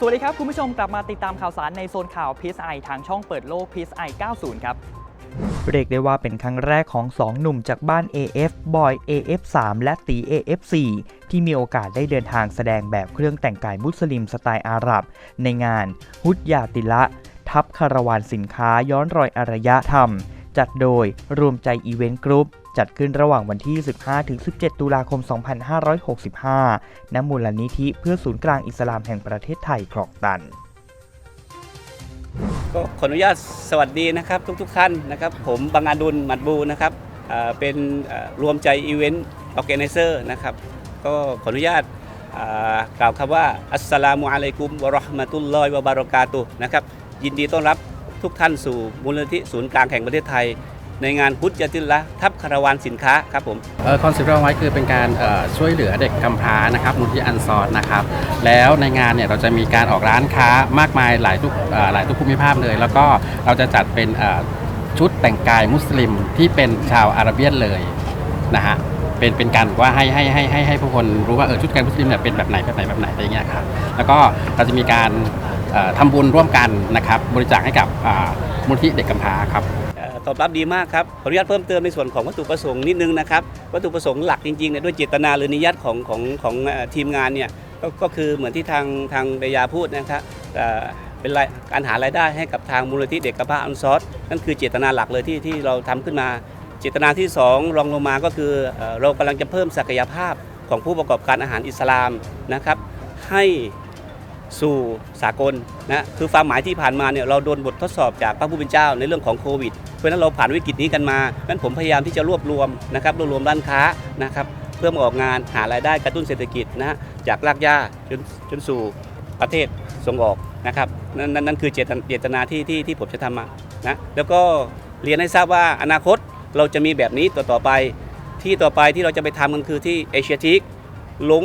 สวัสดีครับ คุณผู้ชมกลับมาติดตามข่าวสารในโซนข่าว PSI ทางช่องเปิดโลก PSI 90 ครับ เรียกได้ว่าเป็นครั้งแรกของ 2 หนุ่มจากบ้าน AF บอย AF3 และตี AF4 ที่มีโอกาสได้เดินทางแสดงแบบเครื่องแต่งกายมุสลิมสไตล์อาหรับ ในงาน ฮุดยาติละ ทับคาราวานสินค้าย้อนรอยอารยธรรม จัดโดยรวมใจอีเวนต์กรุ๊ป จัดขึ้นระหว่างวันที่ 15-17 ตุลาคม 2565 ณ มูลนิธิเพื่อศูนย์กลางอิสลามแห่งประเทศไทยคลองตันก็ขออนุญาตสวัสดีนะครับทุกๆท่านนะครับ ผมบังอาดุลหมัดบูนะครับเป็นรวมใจอีเวนต์ออแกไนเซอร์นะครับ ก็ขออนุญาตกล่าวคำว่า อัสสลามุอะลัยกุมวะราะห์มะตุลลอฮิวะบารอกาตุนะครับ ยินดีต้อนรับทุกท่านสู่มูลนิธิศูนย์กลางแห่งประเทศไทย ในงานพุทธยติลละทับคารวานสินค้าครับผมคอนเซ็ปต์เราไว้คือเป็นการช่วยเหลือเด็กกำพร้านะครับมูลที่อันซอนนะครับแล้วในงานเนี่ยเราจะมีการออกร้านค้ามากมายหลายทุกหลายทุกภูมิภาคเลย แล้วก็เราจะจัดเป็นชุดแต่งกายมุสลิมที่เป็นชาวอาระเบียนเลยนะฮะเป็นเป็นการว่าให้ให้ให้ให้ให้ผู้คนรู้ว่าเออชุดแต่งมุสลิมเนี่ยเป็นแบบไหนแบบไหนแบบไหนอะไรเงี้ยครับแล้วก็เราจะมีการเอ่อทำบุญร่วมกันนะครับบริจาคให้กับมูลที่เด็กกำพร้าครับ ตอบรับดีมากครับขออนุญาตเพิ่มเติมในส่วนของวัตถุประสงค์นิดนึงนะครับวัตถุประสงค์หลักจริงๆเนี่ยด้วยเจตนาหรือนิยัตของของของทีมงานเนี่ยก็ก็คือเหมือนที่ทางทางเบยาพูดนะครับเป็นการหารายได้ให้กับทางมูลนิธิเด็กกำพร้าอันซอสนั่นคือเจตนาหลักเลยที่ที่เราทำขึ้นมา เจตนาที่สองรองลงมาก็คือเอ่อเรากำลังจะเพิ่มศักยภาพของผู้ประกอบการอาหารอิสลามนะครับให้ สู่สากลนะคือความหมายที่ผ่านมาเนี่ยเราโดนบททดสอบจากพระผู้เป็นเจ้าในเรื่องของโควิด เพราะฉะนั้นเราผ่านวิกฤตนี้กันมางั้นผมพยายามที่จะรวบรวมนะครับรวบรวมร้านค้านะครับเพื่อมาออกงานหารายได้กระตุ้นเศรษฐกิจนะฮะจากรากหญ้าจนจนสู่ประเทศส่งออกนะครับนั่นนั่นนั่นคือเจตนเจตนาที่ที่ที่ผมจะทำมานะแล้วก็เรียนให้ทราบว่าอนาคตเราจะมีแบบนี้ต่อต่อไป ที่ต่อไปที่เราจะไปทำกันคือที่เอเชียทิกลง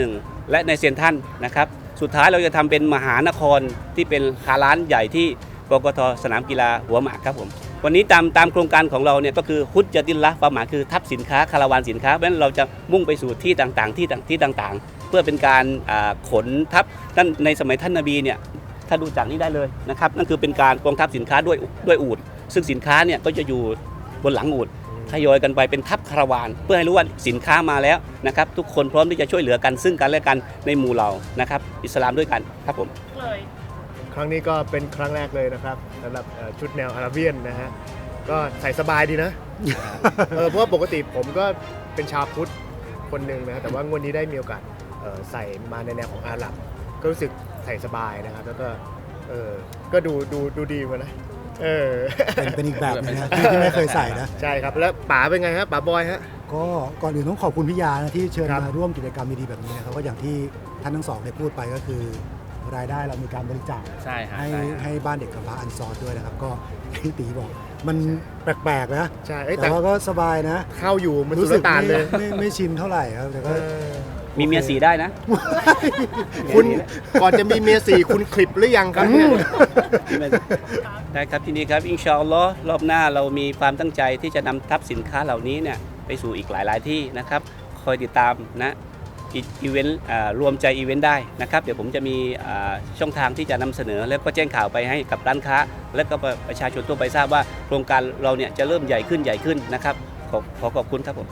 191 และในเซียนทรันนะครับ สุดท้ายเราจะทำเป็นมหานครที่เป็นคาร้านใหญ่ที่กกทสนามกีฬาหัวหมากครับผมวันนี้ตามตามโครงการของเราเนี่ยก็คือฮุดจติลละความหมายคือทับสินค้าคาราวานสินค้าเพราะฉะนั้นเราจะมุ่งไปสู่ที่ต่างๆ ที่ต่างที่ต่างๆ เพื่อเป็นการขนทัพนั่นในสมัยท่านนบีเนี่ยถ้าดูจากนี้ได้เลยนะครับนั่นคือเป็นการกองทัพสินค้าด้วยด้วยอูฐซึ่งสินค้าเนี่ยก็จะอยู่บนหลังอูฐ ทยอยกันไปเป็นทัพคาราวาน เพื่อให้รู้ว่าสินค้ามาแล้วนะครับ ทุกคนพร้อมที่จะช่วยเหลือกันซึ่งกันและกันในหมู่เรานะครับ อิสลามด้วยกันครับผมครั้งนี้ก็เป็นครั้งแรกเลยนะครับสำหรับเอ่อชุดแนวอาราเบียนนะฮะก็ใส่สบายดีนะ เออเพราะว่าปกติผมก็เป็นชาวพุทธคนหนึ่งนะแต่ว่างวดนี้ได้มีโอกาสเอ่อใส่มาในแนวของอาหรับ ก็รู้สึกใส่สบายนะครับ แล้วก็เออก็ดูดูดูดีเหมือนนะ เออเป็นเป็นอีกแบบหนึงนะที่ที่ไม่เคยใส่นะ ใช่ครับแล้วป๋าเป็นไงฮะป๋าบอยฮะ ก็ก่อนอื่นต้องขอบคุณพี่ยานะที่เชิญครับ มาร่วมกิจกรรมดีๆแบบนี้นะครับก็อย่างที่ท่านทั้งสองได้พูดไปก็คือ รายได้เรามีการบริจาคใช่ฮะให้ใช่ฮะ ให้บ้านเด็กกำพร้าอันซอร์ด้วยนะครับ ก็อย่างที่ตีบอก มันแปลกๆนะใช่เอ้ยแต่แต่ว่าก็สบายนะเข้าอยู่มันสุรู้ลสึกต่านไม่เลยไม่ไม่ชินเท่าไหร่ครับแต่เอก็อ มีเมียสีได้นะ คุณก่อนจะมีเมียสี่คุณคลิปหรือยังครับเนี่ย ได้ครับทีนี้ครับอินชาอัลลอฮ์รอบหน้าเรามีความตั้งใจที่จะนำทัพสินค้าเหล่านี้เนี่ยไปสู่อีกหลาย ๆ ที่นะครับ คอยติดตามนะอีอีเวนต์อ่ารวมใจอีเวนต์ได้นะครับ เดี๋ยวผมจะมีอ่าช่องทางที่จะนำเสนอ แล้วก็แจ้งข่าวไปให้กับร้านค้า และก็ประชาชนทั่วไปทราบว่าโครงการเราเนี่ยจะเริ่มใหญ่ขึ้นใหญ่ขึ้นนะครับขอขอขอบคุณครับผม